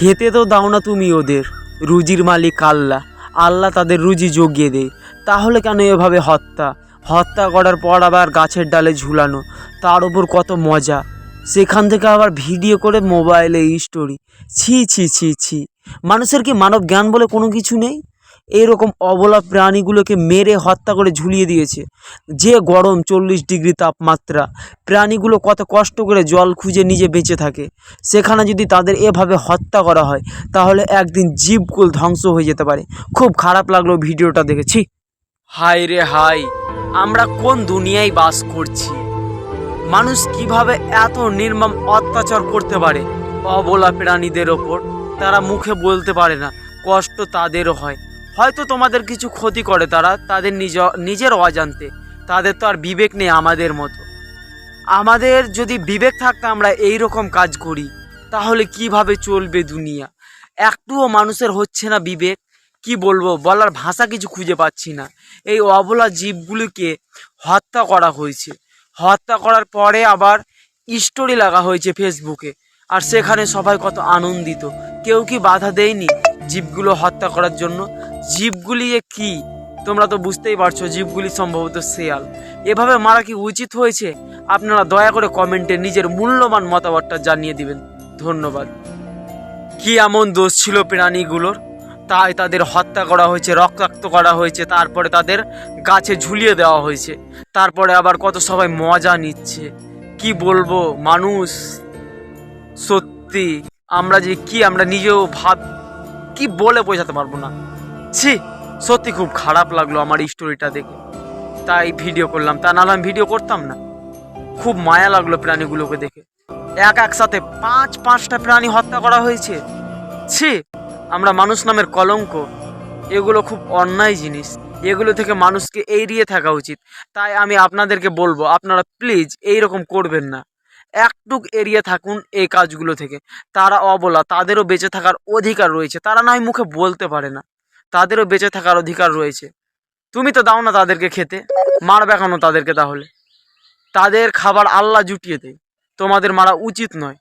খেতে তো দাও না তুমি ওদের। রুজির মালিক আল্লাহ। আল্লাহ তাদের রুজি জগিয়ে দেয়। তাহলে কেন এভাবে হত্যা? হত্যা করার পর আবার গাছের ডালে ঝুলানো। তার ওপর কত মজা। সেখান থেকে আবার ভিডিও করে মোবাইলে স্টোরি ছি ছি ছি ছি। মানুষের কি মানব জ্ঞান বলে কোনো কিছু নেই? এইরকম অবলা প্রাণীগুলোকে মেরে হত্যা করে ঝুলিয়ে দিয়েছে। যে গরম চল্লিশ ডিগ্রি তাপমাত্রা, প্রাণীগুলো কত কষ্ট করে জল খুঁজে নিজে বেঁচে থাকে। সেখানে যদি তাদের এভাবে হত্যা করা হয়, তাহলে একদিন জীবকুল ধ্বংস হয়ে যেতে পারে। খুব খারাপ লাগল ভিডিওটা দেখেছি হাই রে হাই আমরা কোন দুনিয়ায় বাস করছি? মানুষ কীভাবে এত নির্মম অত্যাচার করতে পারে? অবলা প্রাণীদের ওপর তারা মুখে বলতে পারে না, কষ্ট তাদেরও হয়। হয়তো তোমাদের কিছু ক্ষতি করে তারা তাদের নিজ, নিজের অজান্তে। তাদের তো আর বিবেক নেই আমাদের মতো। আমাদের যদি বিবেক থাকতে আমরা এই রকম কাজ করি, তাহলে কীভাবে চলবে দুনিয়া? একটুও মানুষের হচ্ছে না বিবেক। কি বলব, বলার ভাষা কিছু খুঁজে পাচ্ছি না। এই অবলা জীবগুলিকে হত্যা করা হয়েছে। হত্যা করার পরে আবার স্টোরি লাগা হয়েছে ফেসবুকে আর সেখানে সবাই কত আনন্দিত। কেউ কি বাধা দেয়নি? জীবগুলো হত্যা করার জন্য। জীবগুলি কি? তোমরা তো বুঝতেই পারছ, জীবগুলি সম্ভবত শেয়াল। এভাবে মারা কি উচিত হয়েছে? আপনারা দয়া করে কমেন্টে নিজের মূল্যবান মতামতটা জানিয়ে দিবেন। ধন্যবাদ। কি এমন দোষ ছিল প্রাণীগুলোর? তাই তাদের হত্যা করা হয়েছে, রক্তাক্ত করা হয়েছে, তারপরে তাদের গাছে ঝুলিয়ে দেওয়া হয়েছে। তারপরে আবার কত সবাই মজা নিচ্ছে। কি বলব, মানুষ সত্যি, আমরা যে কি আমরা নিজেও ভাব কি বলে বোঝাতে পারব না। ছি, সত্যি খুব খারাপ লাগল আমার স্টোরিটা দেখে। তাই ভিডিও করলাম। তা নাহলে আমি ভিডিও করতাম না। খুব মায়া লাগল প্রাণীগুলোকে দেখে। এক একসাথে পাঁচ পাঁচটা প্রাণী হত্যা করা হয়েছে। ছি, আমরা মানুষ নামের কলঙ্ক। এগুলো খুব অন্যায় জিনিস। এগুলো থেকে মানুষকে এড়িয়ে থাকা উচিত। তাই আমি আপনাদেরকে বলব, আপনারা প্লিজ এই রকম করবেন না। একটুক এড়িয়ে থাকুন এই কাজগুলো থেকে। তারা অবলা, তাদেরও বেঁচে থাকার অধিকার রয়েছে। তারা নয় মুখে বলতে পারে না। তাদেরও বেঁচে থাকার অধিকার রয়েছে। তুমি তো দাও না তাদেরকে খেতে, মারবে কেন তাদেরকে তাহলে? তাদের খাবার আল্লাহ জুটিয়ে দেয়। তোমাদের মারা উচিত নয়।